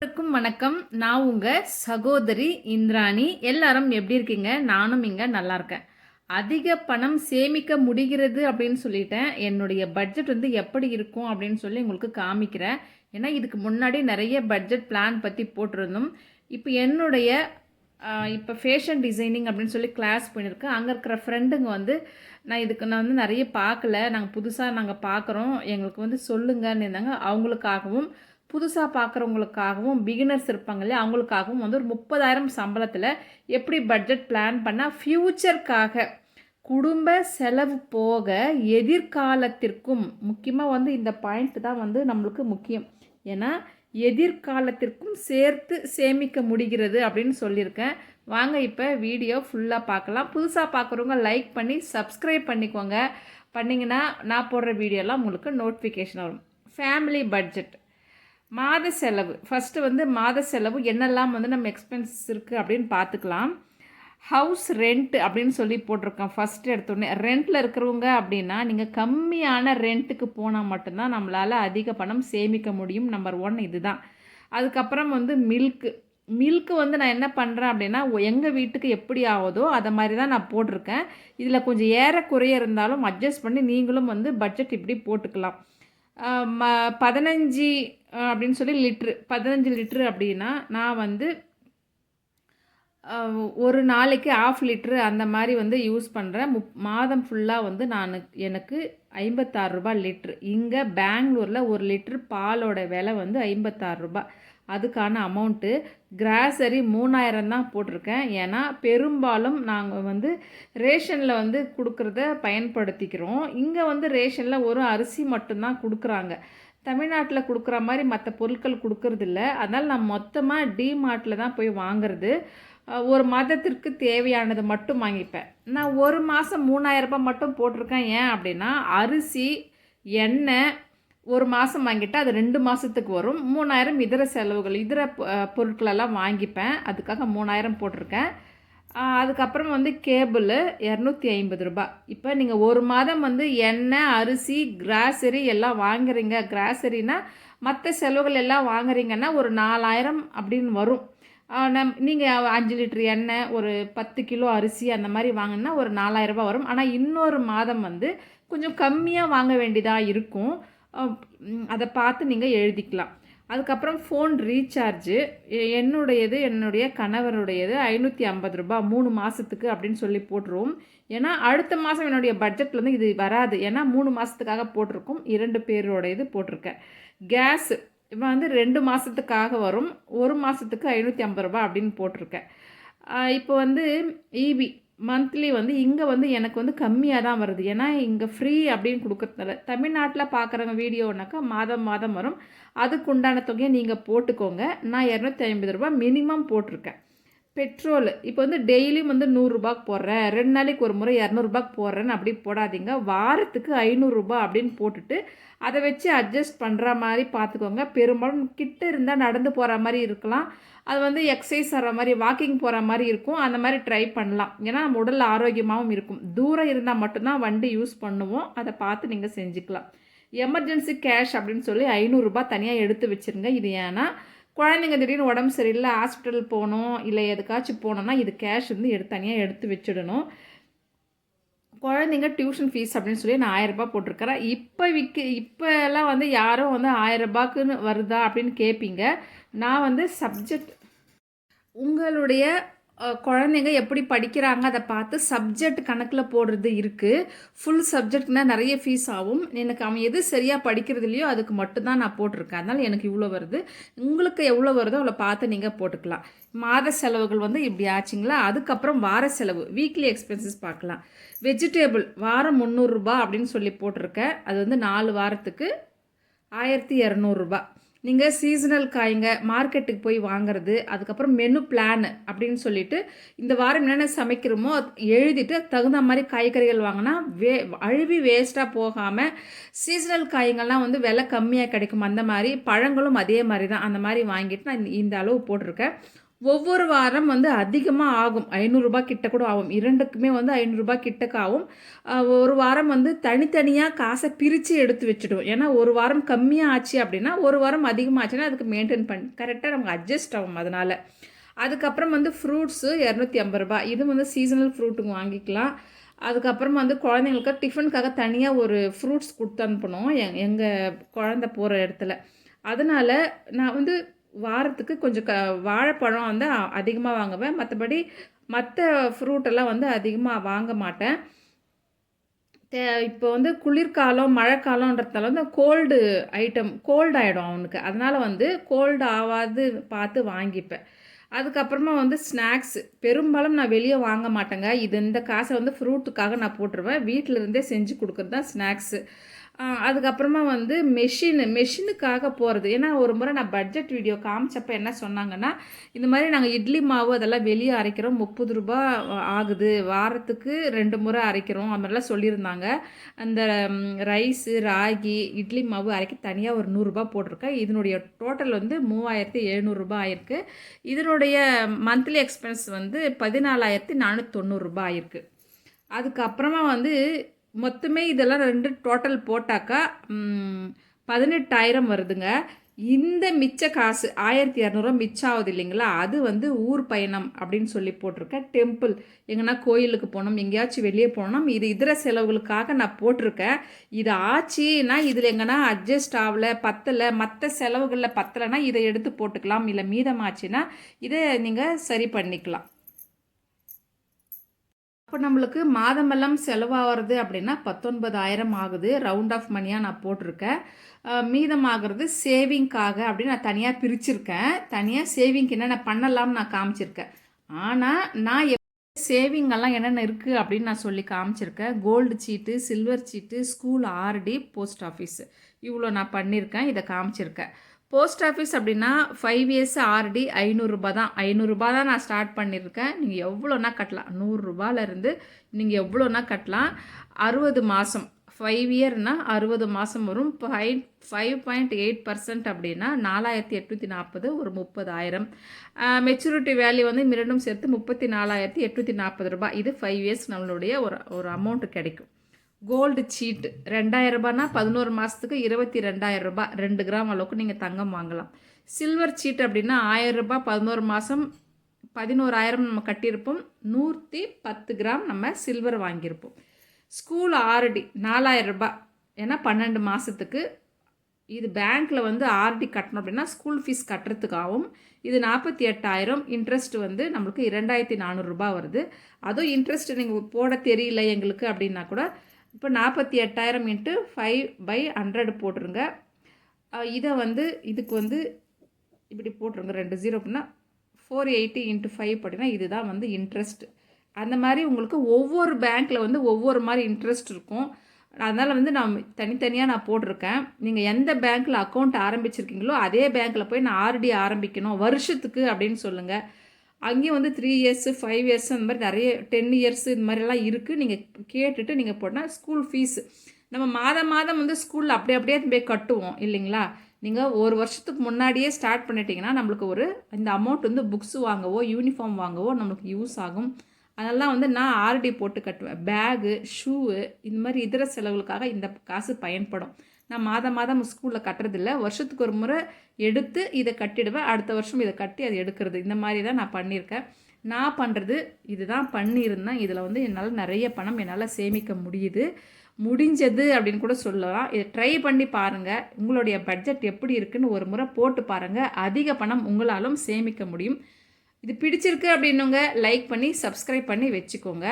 அனைவருக்கும் வணக்கம். நான் உங்கள் சகோதரி இந்திராணி. எல்லாரும் எப்படி இருக்கீங்க? நானும் இங்கே நல்லா இருக்கேன். அதிக பணம் சேமிக்க முடிகிறது அப்படின்னு சொல்லிட்டேன். என்னுடைய பட்ஜெட் வந்து எப்படி இருக்கும் அப்படின்னு சொல்லி உங்களுக்கு காமிக்கிறேன். ஏன்னா இதுக்கு முன்னாடி நிறைய பட்ஜெட் பிளான் பற்றி போட்டிருந்தோம். இப்போ என்னுடைய இப்போ ஃபேஷன் டிசைனிங் அப்படின்னு சொல்லி கிளாஸ் பண்ணியிருக்கேன் அங்கே இருக்கிற ஃப்ரெண்டுங்க வந்து நான் இதுக்கு நான் வந்து நிறைய பார்க்கல. நாங்கள் புதுசாக நாங்கள் பார்க்குறோம். எங்களுக்கு வந்து சொல்லுங்கன்னு இருந்தாங்க. அவங்களுக்காகவும் புதுசாக பார்க்குறவங்களுக்காகவும் பிகினர்ஸ் இருப்பாங்க இல்லையா அவங்களுக்காகவும் வந்து ஒரு முப்பதாயிரம் சம்பளத்தில் எப்படி பட்ஜெட் பிளான் பண்ணால் ஃப்யூச்சருக்காக குடும்ப செலவு போக எதிர்காலத்திற்கும் முக்கியமாக வந்து இந்த பாயிண்ட் தான் வந்து நம்மளுக்கு முக்கியம். ஏன்னா எதிர்காலத்திற்கும் சேர்த்து சேமிக்க முடிகிறது அப்படின்னு சொல்லியிருக்கேன். வாங்க இப்போ வீடியோ ஃபுல்லாக பார்க்கலாம். புதுசாக பார்க்குறவங்க லைக் பண்ணி சப்ஸ்கிரைப் பண்ணிக்கோங்க. பண்ணிங்கன்னா நான் போடுற வீடியோலாம் உங்களுக்கு நோட்டிஃபிகேஷன் வரும். ஃபேமிலி பட்ஜெட் மாத செலவு. ஃபஸ்ட்டு வந்து மாத செலவு என்னெல்லாம் வந்து நம்ம எக்ஸ்பென்ஸ் இருக்குது அப்படின்னு பார்த்துக்கலாம். ஹவுஸ் ரெண்ட் அப்படின்னு சொல்லி போட்டிருக்கோம். ஃபஸ்ட்டு எடுத்தோடனே ரெண்டில் இருக்கிறவங்க அப்படின்னா நீங்கள் கம்மியான ரெண்ட்டுக்கு போனால் மட்டும்தான் நம்மளால் அதிக பணம் சேமிக்க முடியும். நம்பர் ஒன் இதுதான். அதுக்கப்புறம் வந்து மில்க்கு மில்க்கு வந்து நான் என்ன பண்ணுறேன் அப்படின்னா எங்கள் வீட்டுக்கு எப்படி ஆகுதோ அதை மாதிரி தான் நான் போட்டிருக்கேன். இதில் கொஞ்சம் ஏறக்குறைய இருந்தாலும் அட்ஜஸ்ட் பண்ணி நீங்களும் வந்து பட்ஜெட் இப்படி போட்டுக்கலாம். ம பதினஞ்சு அப்படின்னு சொல்லி லிட்ரு. பதினஞ்சு லிட்ரு அப்படின்னா நான் வந்து ஒரு நாளைக்கு ஆஃப் லிட்ரு அந்த மாதிரி வந்து யூஸ் பண்ணுறேன் முப் மாதம் ஃபுல்லாக வந்து நான் எனக்கு ஐம்பத்தாறு ரூபா லிட்ரு. இங்கே பெங்களூரில் ஒரு லிட்ரு பாலோட விலை வந்து ஐம்பத்தாறு ரூபா அதுக்கான அமௌண்ட்டு கிராசரி மூணாயிரம் தான் போட்டிருக்கேன். ஏன்னா பெரும்பாலும் நாங்கள் வந்து ரேஷனில் வந்து கொடுக்குறத பயன்படுத்திக்கிறோம். இங்கே வந்து ரேஷனில் ஒரு அரிசி மட்டும்தான் கொடுக்குறாங்க. தமிழ்நாட்டில் கொடுக்குற மாதிரி மற்ற பொருட்கள் கொடுக்கறதில்ல. அதனால் நான் மொத்தமாக டிமார்ட்டில் தான் போய் வாங்குறது. ஒரு மாதத்திற்கு தேவையானது மட்டும் வாங்கிப்பேன். நான் ஒரு மாதம் மூணாயிரரூபா மட்டும் போட்டிருக்கேன். ஏன் அப்படின்னா அரிசி எண்ணெய் ஒரு மாதம் வாங்கிட்டால் அது ரெண்டு மாதத்துக்கு வரும். மூணாயிரம் இதர செலவுகள் இதர பொருட்களெல்லாம் வாங்கிப்பேன். அதுக்காக மூணாயிரம் போட்டிருக்கேன். அதுக்கப்புறம் வந்து கேபிள் இரநூத்தி ஐம்பது ரூபாய் இப்போ நீங்கள் ஒரு மாதம் வந்து எண்ணெய் அரிசி கிராசரி எல்லாம் வாங்குறீங்க. கிராசரினா மற்ற செலவுகள் எல்லாம் வாங்குறீங்கன்னா ஒரு நாலாயிரம் அப்படின்னு வரும். நம் நீங்கள் அஞ்சு லிட்டர் எண்ணெய் ஒரு பத்து கிலோ அரிசி அந்த மாதிரி வாங்கினா ஒரு நாலாயிரரூபா வரும். ஆனால் இன்னொரு மாதம் வந்து கொஞ்சம் கம்மியாக வாங்க வேண்டியதாக இருக்கும். அதை பார்த்து நீங்கள் எழுதிக்கலாம். அதுக்கப்புறம் ஃபோன் ரீசார்ஜு என்னுடையது என்னுடைய கணவருடையது ஐநூற்றி ஐம்பது ரூபா மூணு மாதத்துக்கு அப்படின்னு சொல்லி போட்டுருவோம். ஏன்னா அடுத்த மாதம் என்னுடைய பட்ஜெட்டில் வந்து இது வராது. ஏன்னா மூணு மாதத்துக்காக போட்டிருக்கோம். இரண்டு பேரோடையது போட்டிருக்கேன். கேஸ் இப்போ வந்து ரெண்டு மாதத்துக்காக வரும். ஒரு மாதத்துக்கு ஐநூற்றி ஐம்பது ரூபா அப்படின்னு போட்டிருக்கேன். இப்போ வந்து இபி மந்த்லி வந்து இங்கே வந்து எனக்கு வந்து கம்மியாக தான் வருது. ஏன்னா இங்கே ஃப்ரீ அப்படின்னு கொடுக்குறதுனால தமிழ்நாட்டில் பார்க்குறவங்க வீடியோனாக்கா மாதம் மாதம் வரும். அதுக்கு உண்டான தொகையை நீங்கள் போட்டுக்கோங்க. நான் இரநூத்தி ஐம்பது ரூபா மினிமம் போட்டிருக்கேன். பெட்ரோல் இப்போ வந்து டெய்லியும் வந்து நூறுரூபாக்கு போடுறேன். ரெண்டு நாளைக்கு ஒரு முறை இரநூறுபாக்கு போடுறேன்னு அப்படி போடாதீங்க. வாரத்துக்கு ஐநூறுரூபா அப்படின்னு போட்டுட்டு அதை வச்சு அட்ஜஸ்ட் பண்ணுற மாதிரி பார்த்துக்கோங்க. பெரும்பாலும் கிட்ட இருந்தால் நடந்து போகிற மாதிரி இருக்கலாம். அது வந்து எக்ஸசைஸ் ஆகிற மாதிரி வாக்கிங் போகிற மாதிரி இருக்கும். அந்த மாதிரி ட்ரை பண்ணலாம். ஏன்னா நம்ம உடல் ஆரோக்கியமாகவும் இருக்கும். தூரம் இருந்தால் மட்டும்தான் வண்டி யூஸ் பண்ணுவோம். அதை பார்த்து நீங்கள் செஞ்சுக்கலாம். எமர்ஜென்சி கேஷ் அப்படின்னு சொல்லி ஐநூறுரூபா தனியாக எடுத்து வச்சுருங்க. இது ஏன்னா குழந்தைங்க திடீர்னு உடம்பு சரியில்லை ஹாஸ்பிட்டல் போகணும் இல்லை எதுக்காச்சும் போனோம்னா இது கேஷ் வந்து எடுத்து தனியாக எடுத்து வச்சிடணும். குழந்தைங்க டியூஷன் ஃபீஸ் அப்படின்னு சொல்லி நான் ஆயிரரூபா போட்டிருக்கிறேன். இப்போ விற்க இப்போல்லாம் வந்து யாரும் வந்து ஆயிரரூபாக்குன்னு வருதா அப்படின்னு கேட்பீங்க நான் வந்து சப்ஜெக்ட் உங்களுடைய குழந்தைங்க எப்படி படிக்கிறாங்க அதை பார்த்து சப்ஜெக்ட் கணக்கில் போடுறது இருக்குது ஃபுல் சப்ஜெக்ட்னால் நிறைய ஃபீஸ் ஆகும். எனக்கு அவன் எது சரியாக படிக்கிறது இல்லையோ அதுக்கு மட்டும்தான் நான் போட்டிருக்கேன். அதனால் எனக்கு இவ்வளோ வருது. உங்களுக்கு எவ்வளோ வருதோ அவ்வளோ பார்த்து நீங்கள் போட்டுக்கலாம். மாத செலவுகள் வந்து இப்படி ஆச்சுங்களா? அதுக்கப்புறம் வார செலவு வீக்லி எக்ஸ்பென்சஸ் பார்க்கலாம். வெஜிடேபிள் வாரம் முந்நூறுரூபா அப்படின்னு சொல்லி போட்டிருக்கேன். அது வந்து நாலு வாரத்துக்கு ஆயிரத்தி இரநூறுபா நீங்கள் சீசனல் காய்ங்க மார்க்கெட்டுக்கு போய் வாங்குறது அதுக்கப்புறம் மெனு பிளான் அப்படின்னு சொல்லிட்டு இந்த வாரம் என்னென்ன சமைக்கிறோமோ எழுதிட்டு தகுந்த மாதிரி காய்கறிகள் வாங்கினா வே அழுவி வேஸ்ட்டாக போகாமல் சீசனல் காய்கள்லாம் வந்து விலை கம்மியாக கிடைக்கும். அந்த மாதிரி பழங்களும் அதே மாதிரி தான். அந்த மாதிரி வாங்கிட்டு நான் இந்த அளவு போட்டிருக்கேன். ஒவ்வொரு வாரம் வந்து அதிகமாக ஆகும். ஐநூறுரூபா கிட்ட கூட ஆகும். இரண்டுக்குமே வந்து ஐநூறுரூபா கிட்டக்க ஆகும். ஒரு வாரம் வந்து தனித்தனியாக காசை பிரித்து எடுத்து வச்சுடுவோம். ஏன்னா ஒரு வாரம் கம்மியாக ஆச்சு அப்படின்னா ஒரு வாரம் அதிகமாக ஆச்சுன்னா அதுக்கு மெயின்டைன் பண்ணி கரெக்டாக நமக்கு அட்ஜஸ்ட் ஆகும் அதனால். அதுக்கப்புறம் வந்து ஃப்ரூட்ஸு இரநூத்தி ஐம்பது ரூபாய். இது வந்து சீசனல் ஃப்ரூட்டுங்க வாங்கிக்கலாம். அதுக்கப்புறமா வந்து குழந்தைங்களுக்கு டிஃபனுக்காக தனியாக ஒரு ஃப்ரூட்ஸ் கொடுத்து அனுப்பணும். எங் எங்கள் குழந்த போகிற இடத்துல. அதனால் நான் வந்து வாரத்துக்கு கொஞ்சம் க வாழைப்பழம் வந்து அதிகமாக வாங்குவேன். மற்றபடி மற்ற ஃப்ரூட்டெல்லாம் வந்து அதிகமாக வாங்க மாட்டேன். தே இப்போ வந்து குளிர்காலம் மழைக்காலன்றதால வந்து கோல்டு ஐட்டம் கோல்டு ஆகிடும் அவனுக்கு. அதனால் வந்து கோல்டு ஆகாது பார்த்து வாங்கிப்பேன். அதுக்கப்புறமா வந்து ஸ்நாக்ஸ் பெரும்பாலும் நான் வெளியே வாங்க மாட்டேங்க. இது இந்த காசை வந்து ஃப்ரூட்டுக்காக நான் போட்டுருவேன். வீட்டில் இருந்தே செஞ்சு கொடுக்குறது தான் ஸ்நாக்ஸு அதுக்கப்புறமா வந்து மெஷினு மெஷினுக்காக போகிறது ஏன்னா ஒரு முறை நான் பட்ஜெட் வீடியோ காமிச்சப்போ என்ன சொன்னாங்கன்னா இந்த மாதிரி நாங்கள் இட்லி மாவு அதெல்லாம் வெளியே அரைக்கிறோம். முப்பது ரூபா ஆகுது. வாரத்துக்கு ரெண்டு முறை அரைக்கிறோம். அது மாதிரிலாம் சொல்லியிருந்தாங்க. அந்த ரைஸு ராகி இட்லி மாவு அரைக்க தனியாக ஒரு நூறுரூபா போட்டிருக்கேன். இதனுடைய டோட்டல் வந்து மூவாயிரத்தி எழுநூறுபா ஆயிருக்கு. இதனுடைய மந்த்லி எக்ஸ்பென்ஸ் வந்து பதினாலாயிரத்தி நானூற்றி தொண்ணூறுரூபா ஆயிருக்கு. அதுக்கப்புறமா வந்து மொத்தமே இதெல்லாம் ரெண்டு டோட்டல் போட்டாக்கா பதினெட்டாயிரம் வருதுங்க. இந்த மிச்ச காசு ஆயிரத்தி இரநூறுவா மிச்சம் ஆகுது இல்லைங்களா? அது வந்து ஊர் பயணம் அப்படின்னு சொல்லி போட்டிருக்கேன் டெம்பிள் எங்கன்னா கோயிலுக்கு போகணும் எங்கேயாச்சும் வெளியே போகணும். இது இதர செலவுகளுக்காக நான் போட்டிருக்கேன் இது ஆச்சுன்னா இதில் எங்கன்னா அட்ஜஸ்ட் ஆகலை பத்தலை மற்ற செலவுகளில் பத்தலைன்னா இதை எடுத்து போட்டுக்கலாம். இல்லை மீதமாச்சுன்னா இதை நீங்கள் சரி பண்ணிக்கலாம். அப்போ நம்மளுக்கு மாதமெல்லாம் செலவாகிறது அப்படின்னா பத்தொன்பதாயிரம் ஆகுது. ரவுண்ட் ஆஃப் மணியாக நான் போட்டிருக்கேன். மீதமாகிறது சேவிங்க்காக அப்படின்னு நான் தனியாக பிரிச்சிருக்கேன். தனியாக சேவிங்க்கு என்னென்ன பண்ணலாம்னு நான் காமிச்சிருக்கேன். ஆனால் நான் சேவிங் எல்லாம் என்னென்ன இருக்குது அப்படின்னு நான் சொல்லி காமிச்சிருக்கேன். கோல்டு சீட்டு சில்வர் சீட்டு ஸ்கூல் ஆர்டி போஸ்ட் ஆஃபீஸு இவ்வளோ நான் பண்ணியிருக்கேன் இதை காமிச்சிருக்கேன். போஸ்ட் ஆஃபீஸ் அப்படின்னா ஃபைவ் இயர்ஸ் ஆர்டி ஐநூறுரூபா தான். ஐநூறுரூபா தான் நான் ஸ்டார்ட் பண்ணியிருக்கேன். நீங்கள் எவ்வளோனா கட்டலாம். நூறுரூபாலேருந்து நீங்கள் எவ்வளோனா கட்டலாம். அறுபது மாதம் ஃபைவ் இயர்னால் அறுபது மாதம் வரும். Five five point eight percent அப்படின்னா நாலாயிரத்தி எட்நூற்றி நாற்பது ஒரு முப்பதாயிரம். மெச்சூரிட்டி வேல்யூ வந்து மிரண்டும் சேர்த்து முப்பத்தி நாலாயிரத்தி எட்நூற்றி நாற்பது ரூபாய். இது ஃபைவ் இயர்ஸ் நம்மளுடைய ஒரு ஒரு அமௌண்ட்டு கிடைக்கும். கோல்டு சீட்டு ரெண்டாயிரம் ரூபாய்னா பதினோரு மாதத்துக்கு இருபத்தி ரெண்டாயிரம் ரூபாய். ரெண்டு கிராம் அளவுக்கு நீங்கள் தங்கம் வாங்கலாம். சில்வர் சீட்டு அப்படின்னா ஆயிரம் ரூபாய் பதினோரு மாதம் பதினோராயிரம் நம்ம கட்டியிருப்போம். நூற்றி பத்து கிராம் நம்ம சில்வர் வாங்கியிருப்போம். ஸ்கூல் ஆர்டி நாலாயிரம் ரூபாய். ஏன்னா பன்னெண்டு மாதத்துக்கு இது பேங்க்கில் வந்து ஆர்டி கட்டணும் அப்படின்னா ஸ்கூல் ஃபீஸ் கட்டுறதுக்காகவும் இது நாற்பத்தி எட்டாயிரம். இன்ட்ரெஸ்ட் வந்து நம்மளுக்கு இரண்டாயிரத்தி நானூறுரூபா வருது. அதுவும் இன்ட்ரெஸ்ட் நீங்கள் போட தெரியல எங்களுக்கு அப்படின்னா கூட இப்போ நாற்பத்தி எட்டாயிரம் இன்ட்டு ஃபைவ் பை ஹண்ட்ரட் போட்டுருங்க. இதை வந்து இதுக்கு வந்து இப்படி போட்டுருங்க ரெண்டு ஜீரோ அப்படின்னா ஃபோர் எயிட்டி இன்ட்டு ஃபைவ் அப்படின்னா இதுதான் வந்து இன்ட்ரெஸ்ட் அந்த மாதிரி உங்களுக்கு ஒவ்வொரு பேங்க்கில் வந்து ஒவ்வொரு மாதிரி இன்ட்ரெஸ்ட் இருக்கும். அதனால் வந்து நான் தனித்தனியாக நான் போட்டிருக்கேன். நீங்கள் எந்த பேங்க்கில் அக்கௌண்ட் ஆரம்பிச்சிருக்கீங்களோ அதே பேங்க்கில் போய் நான் ஆர்டி ஆரம்பிக்கணும். வருஷத்துக்கு அப்படின்னு சொல்லுங்கள் அங்கேயும் வந்து த்ரீ இயர்ஸு ஃபைவ் இயர்ஸ் அந்த மாதிரி நிறைய டென் இயர்ஸ் இது மாதிரிலாம் இருக்குது நீங்கள் கேட்டுட்டு நீங்கள் போட்டால் ஸ்கூல் ஃபீஸ் நம்ம மாதம் மாதம் வந்து ஸ்கூலில் அப்படி அப்படியே போய் கட்டுவோம் இல்லைங்களா? நீங்கள் ஒரு வருஷத்துக்கு முன்னாடியே ஸ்டார்ட் பண்ணிட்டீங்கன்னா நம்மளுக்கு ஒரு இந்த அமௌண்ட் வந்து புக்ஸ் வாங்கவோ யூனிஃபார்ம் வாங்கவோ நம்மளுக்கு யூஸ் ஆகும். அதெல்லாம் வந்து நான் ஆர்டி போட்டு கட்டுவேன். பேகு ஷூவு இந்த மாதிரி இதர செலவுகளுக்காக இந்த காசு பயன்படும். நான் மாதம் மாதம் ஸ்கூலில் கட்டுறதில்ல. வருஷத்துக்கு ஒரு முறை எடுத்து இதை கட்டிடுவேன். அடுத்த வருஷம் இதை கட்டி அதை எடுக்கிறது. இந்த மாதிரி தான் நான் பண்ணியிருக்கேன். நான் பண்ணுறது இதுதான். பண்ணியிருந்தேன். இதில் வந்து என்னால் நிறைய பணம் என்னால் சேமிக்க முடியுது. முடிஞ்சது அப்படின்னு கூட சொல்லலாம். இதை ட்ரை பண்ணி பாருங்கள் உங்களுடைய பட்ஜெட் எப்படி இருக்குன்னு ஒரு முறை போட்டு பாருங்கள் அதிக பணம் உங்களாலும் சேமிக்க முடியும். இது பிடிச்சிருக்கு அப்படின்னுங்க லைக் பண்ணி சப்ஸ்கிரைப் பண்ணி வச்சுக்கோங்க.